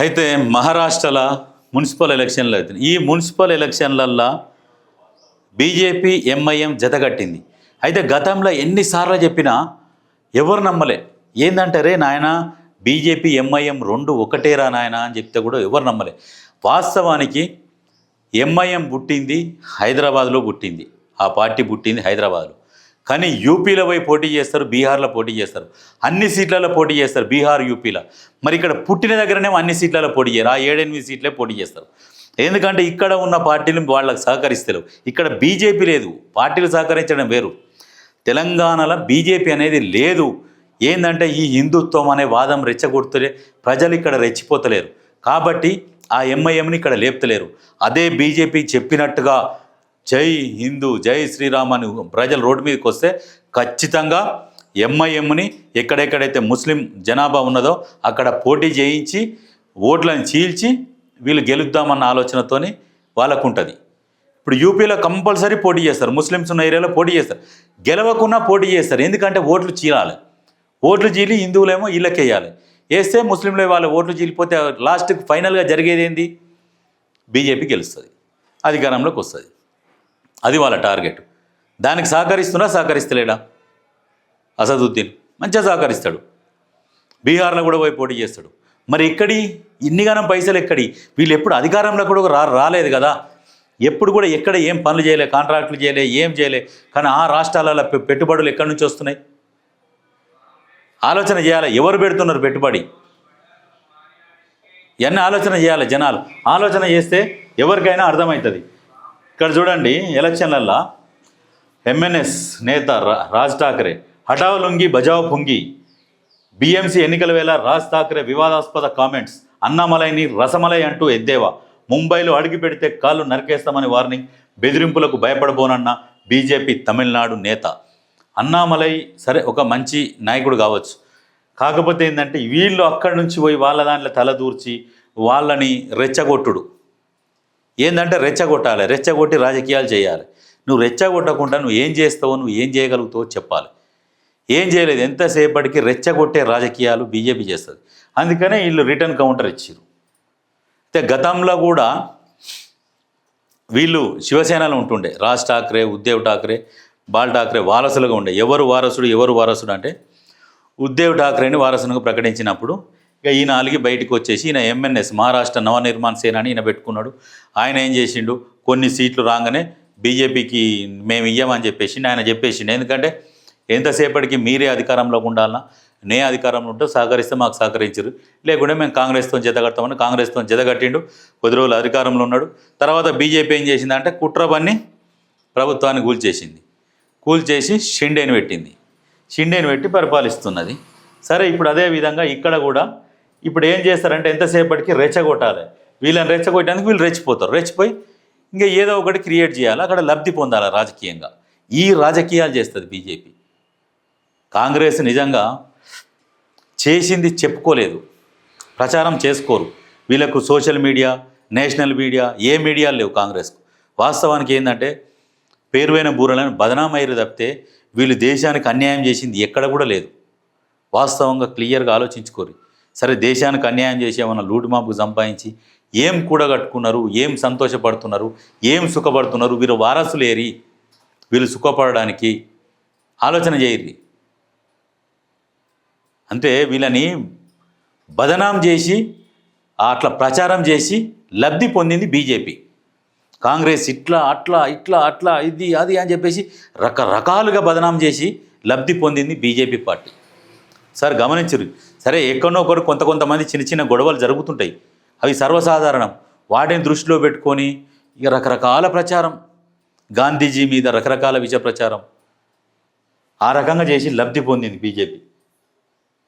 అయితే మహారాష్ట్రల మున్సిపల్ ఎలక్షన్లు అవుతున్నాయి. ఈ మున్సిపల్ ఎలక్షన్లల్లో బీజేపీ ఎంఐఎం జతగట్టింది అయితే గతంలో ఎన్నిసార్లు చెప్పినా ఎవరు నమ్మలే. ఏందంటే రే నాయన బీజేపీ ఎంఐఎం రెండు ఒకటేరా నాయన అని చెప్తే కూడా ఎవరు నమ్మలే. వాస్తవానికి ఎంఐఎం పుట్టింది హైదరాబాద్లో పుట్టింది. ఆ పార్టీ పుట్టింది హైదరాబాద్లో. కానీ యూపీలో పోయి పోటీ చేస్తారు బీహార్లో పోటీ చేస్తారు. అన్ని సీట్లలో పోటీ చేస్తారు బీహార్ యూపీలో. మరి ఇక్కడ పుట్టిన దగ్గరనేమో అన్ని సీట్లలో పోటీ చేయరు ఆ ఏడెనిమిది సీట్లే పోటీ చేస్తారు. ఎందుకంటే ఇక్కడ ఉన్న పార్టీలు వాళ్ళకి సహకరిస్తారు ఇక్కడ బీజేపీ లేదు పార్టీలు సహకరించడం వేరు. తెలంగాణలో బీజేపీ అనేది లేదు. ఏంటంటే ఈ హిందుత్వం అనే వాదం రెచ్చగొడుతులే ప్రజలు ఇక్కడ రెచ్చిపోతలేరు. కాబట్టి ఆ ఎంఐఎంని ఇక్కడ లేపుతలేరు. అదే బీజేపీ చెప్పినట్టుగా జై హిందూ జై శ్రీరామ్ అని ప్రజలు రోడ్డు మీదకి వస్తే ఖచ్చితంగా ఎంఐఎంని ఎక్కడెక్కడైతే ముస్లిం జనాభా ఉన్నదో అక్కడ పోటీ చేయించి ఓట్లను చీల్చి వీళ్ళు గెలుద్దామన్న ఆలోచనతోని వాళ్ళకు ఉంటుంది ఇప్పుడు యూపీలో కంపల్సరీ పోటీ చేస్తారు ముస్లిమ్స్ ఉన్న ఏరియాలో పోటీ చేస్తారు. గెలవకుండా పోటీ చేస్తారు ఎందుకంటే ఓట్లు చీలాలి. ఓట్లు చీలి హిందువులేమో వీళ్ళకేయాలి వేస్తే ముస్లింలు వాళ్ళ ఓట్లు చీలిపోతే లాస్ట్కి ఫైనల్గా జరిగేది ఏంది? బీజేపీ గెలుస్తుంది అధికారంలోకి వస్తుంది. అది వాళ్ళ టార్గెట్. దానికి సహకరిస్తున్నా సహకరిస్తలేడా? అసదుద్దీన్ మంచిగా సహకరిస్తాడు. బీహార్లో కూడా పోయి పోటీ చేస్తాడు. మరి ఎక్కడి? ఇన్నిగానం పైసలు ఎక్కడి? వీళ్ళు ఎప్పుడు అధికారంలో కూడా రా రాలేదు కదా. ఎప్పుడు కూడా ఎక్కడ ఏం పనులు చేయలే కాంట్రాక్టులు చేయలే ఏం చేయలే. కానీ ఆ రాష్ట్రాలలో పె- పెట్టుబడులు ఎక్కడి నుంచి వస్తున్నాయి? ఆలోచన చేయాలి. ఎవరు పెడుతున్నారు పెట్టుబడి? ఇవన్నీ ఆలోచన చేయాలి జనాలు. ఆలోచన చేస్తే ఎవరికైనా అర్థమవుతుంది. ఇక్కడ చూడండి ఎలక్షన్లల్లో ఎంఎన్ఎస్ నేత రా- రాజ్ ఠాకరే హఠావ్ లొంగి బజావ్ పుంగి బీఎంసీ ఎన్నికల వేళ రాజ్ ఠాకరే వివాదాస్పద కామెంట్స్ అన్నామలైని రసమలై అంటూ ఎద్దేవా ముంబైలో అడిగి పెడితే కాళ్ళు నరికేస్తామని వార్నింగ్ బెదిరింపులకు భయపడబోనన్న బీజేపీ తమిళనాడు నేత. అన్నామలై సరే ఒక మంచి నాయకుడు కావచ్చు. కాకపోతే ఏంటంటే వీళ్ళు అక్కడి నుంచి పోయి వాళ్ళ దాంట్లో తలదూర్చి వాళ్ళని రెచ్చగొట్టుడు. ఏంటంటే రెచ్చగొట్టాలి రెచ్చగొట్టి రాజకీయాలు చేయాలి. నువ్వు రెచ్చగొట్టకుండా నువ్వు ఏం చేస్తావో నువ్వు ఏం చేయగలుగుతావో చెప్పాలి. ఏం చేయలేదు ఎంతసేపటికి రెచ్చగొట్టే రాజకీయాలు బీజేపీ చేస్తుంది. అందుకనే వీళ్ళు రిటర్న్ కౌంటర్ ఇచ్చారు అయితే గతంలో కూడా వీళ్ళు శివసేనలో ఉంటుండే. రాజ్ ఠాక్రే ఉద్ధవ్ ఠాక్రే బాల్ ఠాక్రే వారసులుగా ఉండే. ఎవరు వారసుడు ఎవరు వారసుడు అంటే ఉద్ధవ్ ఠాక్రేని వారసునిగా ప్రకటించినప్పుడు ఇక ఈయన అలిగి బయటకు వచ్చేసి ఈయన ఎంఎన్ఎస్ మహారాష్ట్ర నవనిర్మాణ సేన అని ఈయన పెట్టుకున్నాడు. ఆయన ఏం చేసిండు? కొన్ని సీట్లు రాగానే బీజేపీకి మేము ఇయ్యమని చెప్పేసి ఆయన చెప్పేసిండు. ఎందుకంటే ఎంతసేపటికి మీరే అధికారంలో ఉండాలన్నా నే అధికారంలో ఉంటే సహకరిస్తే మాకు సహకరించరు. లేకుంటే మేము కాంగ్రెస్తో జతగడతామని కాంగ్రెస్తో జతగట్టిండు కొద్ది రోజులు అధికారంలో ఉన్నాడు. తర్వాత బీజేపీ ఏం చేసిందంటే కుట్రబన్ని ప్రభుత్వాన్ని కూల్చేసింది. కూల్చేసి షిండేని పెట్టింది. షిండేని పెట్టి పరిపాలిస్తున్నది. సరే ఇప్పుడు అదే విధంగా ఇక్కడ కూడా ఇప్పుడు ఏం చేస్తారంటే ఎంతసేపటికి రెచ్చగొట్టాలి. వీళ్ళని రెచ్చగొట్టడానికి వీళ్ళు రెచ్చిపోతారు. రెచ్చిపోయి ఇంకా ఏదో ఒకటి క్రియేట్ చేయాలి. అక్కడ లబ్ధి పొందాలి రాజకీయంగా. ఈ రాజకీయాలు చేస్తుంది బీజేపీ. కాంగ్రెస్ నిజంగా చేసింది చెప్పుకోలేదు. ప్రచారం చేసుకోరు. వీళ్ళకు సోషల్ మీడియా నేషనల్ మీడియా ఏ మీడియా లేవు కాంగ్రెస్కు. వాస్తవానికి ఏంటంటే పేరువైన బూరలను బదనామయ్యారు తప్పితే వీళ్ళు దేశానికి అన్యాయం చేసింది ఎక్కడ కూడా లేదు. వాస్తవంగా క్లియర్గా ఆలోచించుకోరు. సరే దేశానికి అన్యాయం చేసి లూటు మాపుకు సంపాదించి ఏం కూడగట్టుకున్నారు? ఏం సంతోషపడుతున్నారు? ఏం సుఖపడుతున్నారు? వీరు వారసులేరి వీళ్ళు సుఖపడడానికి ఆలోచన చేయరు అంటే వీళ్ళని బదనాం చేసి అట్లా ప్రచారం చేసి లబ్ధి పొందింది బీజేపీ. కాంగ్రెస్ ఇట్లా అట్లా ఇట్లా అట్లా ఇది అది అని చెప్పేసి రకరకాలుగా బదనాం చేసి లబ్ధి పొందింది బీజేపీ పార్టీ. సార్ గమనించరు సరే ఎక్కడో ఒకరు కొంత కొంతమంది చిన్న చిన్న గొడవలు జరుగుతుంటాయి. అవి సర్వసాధారణం. వాటిని దృష్టిలో పెట్టుకొని ఇక రకరకాల ప్రచారం. గాంధీజీ మీద రకరకాల విష ప్రచారం. ఆ రకంగా చేసి లబ్ధి పొందింది బీజేపీ.